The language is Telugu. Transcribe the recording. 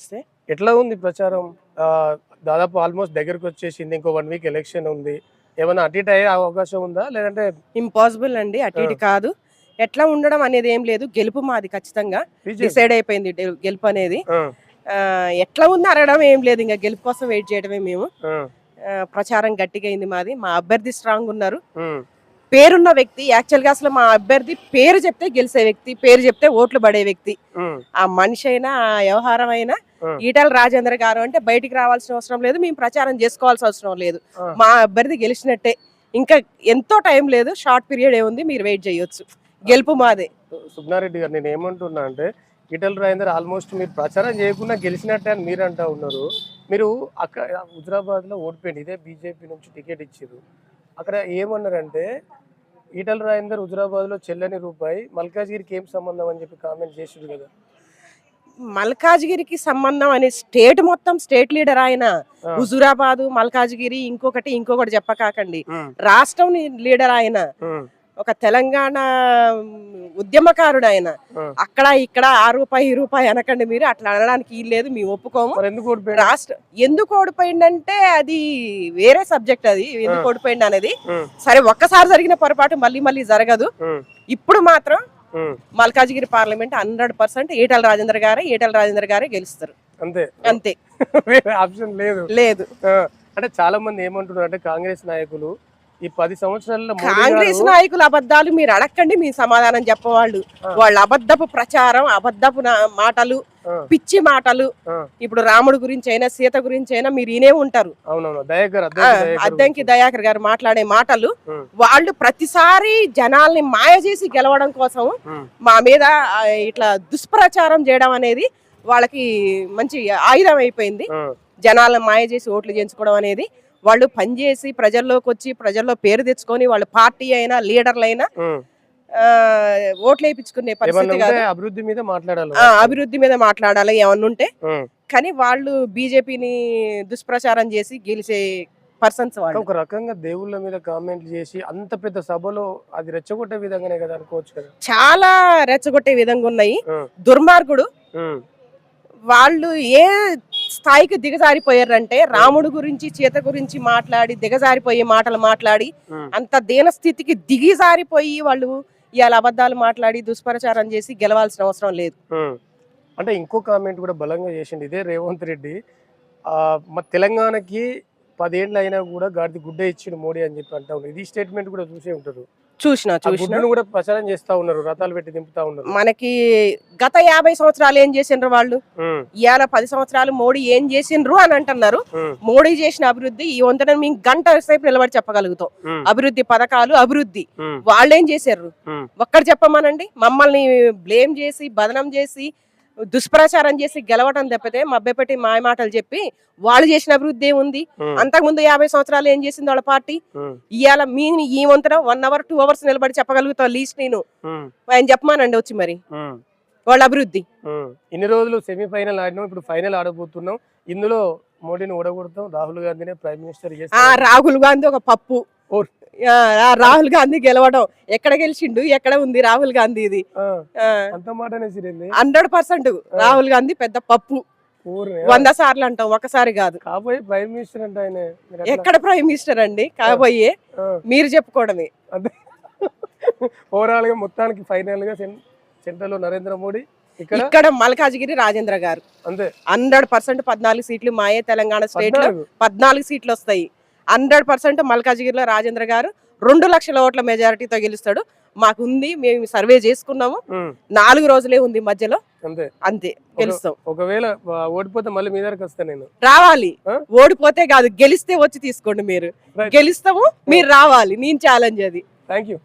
నమస్తే ఎట్లా ఉంది ప్రచారం? దాదాపు ఆల్మోస్ట్ దగ్గరకు వచ్చేసింది. ఇంకో వన్ వీక్ ఎలక్షన్ ఉంది. ఏమైనా అటు ఇటు అయ్యే అవకాశం ఉందా? లేదంటే ఇంపాసిబుల్ అండి. అటు ఇటు కాదు. ఎట్లా ఉండడం అనేది ఏం లేదు. గెలుపు మాది ఖచ్చితంగా? డిసైడ్ అయిపోయింది గెలుపు అనేది. ఎట్లా ఉంది అనడం ఏం లేదు. ఇంకా గెలుపు కోసం వెయిట్ చేయడమే మేము. ప్రచారం గట్టిగా అయింది మాది. మా అభ్యర్థి స్ట్రాంగ్ ఉన్నారు. పేరున్న వ్యక్తి యాక్చువల్గా అసలు మా అభ్యర్థి పేరు చెప్తే గెలిచే వ్యక్తి పేరు చెప్తే ఓట్లు పడే వ్యక్తి. ఆ మనిషి అయినా ఆ వ్యవహారం అయినా. ఈటల రాజేంద్ర గారు అంటే బయటికి రావాల్సిన అవసరం లేదు మేము ప్రచారం చేసుకోవాల్సిన అవసరం లేదు. మా అభ్యర్థి గెలిచినట్టే. ఇంకా ఎంతో టైం లేదు షార్ట్ పీరియడ్ ఏముంది మీరు వెయిట్ చేయొచ్చు. గెలుపు మాదే. సుబ్నారెడ్డి గారు నేను ఏమంటున్నా అంటే ఈటల రాజేందర్ ఆల్మోస్ట్ మీరు ప్రచారం చేయకుండా గెలిచినట్టే అని మీరు అంటా ఉన్నారు. మీరు అక్కడ హుజరాబాద్లో ఓడిపోయింది ఇదే బీజేపీ నుంచి టికెట్ ఇచ్చారు అక్కడ ఏమన్నారంటే ఈటల రాజేందర్ హుజరాబాద్లో చెల్లని రూపాయి మల్కాజ్గిరికి ఏం సంబంధం అని చెప్పి కామెంట్ చేసిండు కదా. మల్కాజ్గిరికి సంబంధం అనే స్టేట్ మొత్తం స్టేట్ లీడర్ ఆయన. హుజురాబాదు మల్కాజ్గిరి ఇంకొకటి ఇంకొకటి చెప్పకాకండి. రాష్ట్రం లీడర్ ఆయన. ఒక తెలంగాణ ఉద్యమకారుడు ఆయన. అక్కడ ఇక్కడ ఆ రూపాయి ఈ రూపాయి అనకండి మీరు. అట్లా అనడానికి లేదు మేము ఒప్పుకోము. రాష్ట్ర ఎందుకు ఓడిపోయిందంటే అది వేరే సబ్జెక్ట్ అది. ఎందుకు. ఓడిపోయింది అనేది సరే ఒక్కసారి జరిగిన పొరపాటు మళ్ళీ మళ్ళీ జరగదు. ఇప్పుడు మాత్రం Malkajgiri parliament hundred percent Etela Rajender గారే ఈటల రాజేంద్ర గారే గెలుస్తారు. అంతే. అంతే. ఆప్షన్ లేదు. లేదు. అంటే చాలా మంది ఏమంటున్నారు అంటే కాంగ్రెస్ నాయకులు ఈ పది సంవత్సరాల్లో కాంగ్రెస్ గారు- నాయకుల అబద్ధాలు మీరు అడగండి మీ సమాధానం చెప్పవాళ్ళు. వాళ్ళ అబద్ధపు ప్రచారం అబద్ధపు మాటలు పిచ్చి మాటలు. ఇప్పుడు రాముడు గురించి అయినా సీత గురించి అయినా మీరు వినే ఉంటారు. అద్దంకి దయాకర్ గారు మాట్లాడే మాటలు వాళ్ళు ప్రతిసారి జనాల్ని మాయ చేసి గెలవడం కోసం మా మీద ఇట్లా దుష్ప్రచారం చేయడం అనేది వాళ్ళకి మంచి ఆయుధం అయిపోయింది. జనాలను మాయ చేసి ఓట్లు చేయించుకోవడం అనేది వాళ్ళు పనిచేసి ప్రజల్లోకి వచ్చి ప్రజల్లో పేరు తెచ్చుకొని వాళ్ళు పార్టీ అయినా లీడర్లు అయినా ఉమ్. ఆ, ఓట్లు వేయించుకునే పరిస్థితి కాదు. అభివృద్ధి మీద మాట్లాడాలి అభివృద్ధి మీద మాట్లాడాలి ఏమన్నా ఉంటే. ఉమ్. కానీ వాళ్ళు బీజేపీని దుష్ప్రచారం చేసి గెలిచే పర్సన్స్ వాళ్ళు. ఒక రకంగా దేవుళ్ళ మీద కామెంట్లు చేసి అంత పెద్ద సభలో అది రెచ్చగొట్టే విధంగానే కదా అనుకోవచ్చు కదా. చాలా రెచ్చగొట్టే విధంగా ఉన్నాయి. దుర్మార్గుడు. వాళ్ళు ఏ స్థాయికి దిగజారిపోయారంటే రాముడు గురించి సీత గురించి మాట్లాడి దిగజారిపోయే మాటలు మాట్లాడి అంత దీన స్థితికి దిగిజారిపోయి వాళ్ళు ఇవాళ అబద్ధాలు మాట్లాడి దుష్ప్రచారం చేసి గెలవాల్సిన అవసరం లేదు. అంటే ఇంకో కామెంట్ కూడా బలంగా చేసిండు ఇదే రేవంత్ రెడ్డి. మా తెలంగాణకి పదేళ్ళు అయినా కూడా గాడిది గుడ్డ ఇచ్చిండు మోడీ అని చెప్పి అంటా ఇది స్టేట్మెంట్ కూడా చూసే ఉంటారు. చూసిన చూసిన. కూడా ప్రచారం చేస్తా ఉన్నారు రథాలు పెట్టి దింపుతా ఉన్నారు. మనకి గత యాభై సంవత్సరాలు ఏం చేసిండ్రు వాళ్ళు? ఇవాళ పది సంవత్సరాలు మోడీ ఏం చేసిండ్రు అని అంటున్నారు. మోడీ చేసిన అభివృద్ధి ఈ వంతన మేము గంట సేపు నిలబడి చెప్పగలుగుతాం. అభివృద్ధి పథకాలు అభివృద్ధి. వాళ్ళేం చేశారు? ఉమ్, ఒక్కటి చెప్పమనండి. మమ్మల్ని బ్లేమ్ చేసి బదనం చేసి దుష్ప్రచారం చేసి గెలవటం తప్పితే మభ్యపెట్టి మాయ మాటలు చెప్పి వాళ్ళు చేసిన అభివృద్ధి ఏముంది? అంతకుముందు యాభై సంవత్సరాలు ఏం చేసింది వాళ్ళ పార్టీ? ఇవాళ మీ ఈ వంతన వన్ అవర్ టూ అవర్స్ నిలబడి చెప్పగలుగుతాం లీస్ట్ నేను. ఆయన చెప్పమానండి వచ్చి మరి. వాళ్ళ అభివృద్ధి. ఇన్ని రోజులు సెమీఫైనల్ ఆడినాం ఇప్పుడు ఫైనల్ ఆడబోతున్నాం. ఇందులో మోడీని ఓడగొడతాం రాహుల్ గాంధీనే ప్రైమ్ మినిస్టర్ రాహుల్ గాంధీ ఒక పప్పు. రాహుల్ గాంధీ గెలవడం. ఎక్కడ గెలిచిండు? ఎక్కడ ఉంది రాహుల్ గాంధీ ఇది? హండ్రెడ్ పర్సెంట్ రాహుల్ గాంధీ పెద్ద పప్పు. వంద సార్లు అంటాం ఒకసారి కాదు. కాబోయే ప్రైమ్ మినిస్టర్ అంటే ఆయన? ఎక్కడ ప్రైమ్ మినిస్టర్ అండి? కాబోయే మీరు చెప్పుకోవడమే. ఓవరాల్గా మొత్తానికి ఫైనల్గా సెంట్రల్లో నరేంద్ర మోడీ ఇక్కడ. మల్కాజ్గిరి రాజేంద్ర గారు. అంతే. హండ్రెడ్ పర్సెంట్ పద్నాలుగు సీట్లు మాయే తెలంగాణ స్టేట్లో. పద్నాలుగు సీట్లు వస్తాయి. హండ్రెడ్ పర్సెంట్ మల్కాజ్గిరిలో రాజేంద్ర గారు రెండు లక్షల ఓట్ల మెజారిటీతో గెలుస్తాడు. మాకు ఉంది మేము సర్వే చేసుకున్నాము. నాలుగు రోజులే ఉంది మధ్యలో. అంతే. అంతే గెలుస్తాం. ఒకవేళ ఓడిపోతే మళ్ళీ మీ దగ్గరకు వస్తా నేను. రావాలి? ఓడిపోతే కాదు గెలిస్తే వచ్చి తీసుకోండి మీరు. గెలుస్తాము మీరు రావాలి. నేను ఛాలెంజ్ అది. Thank you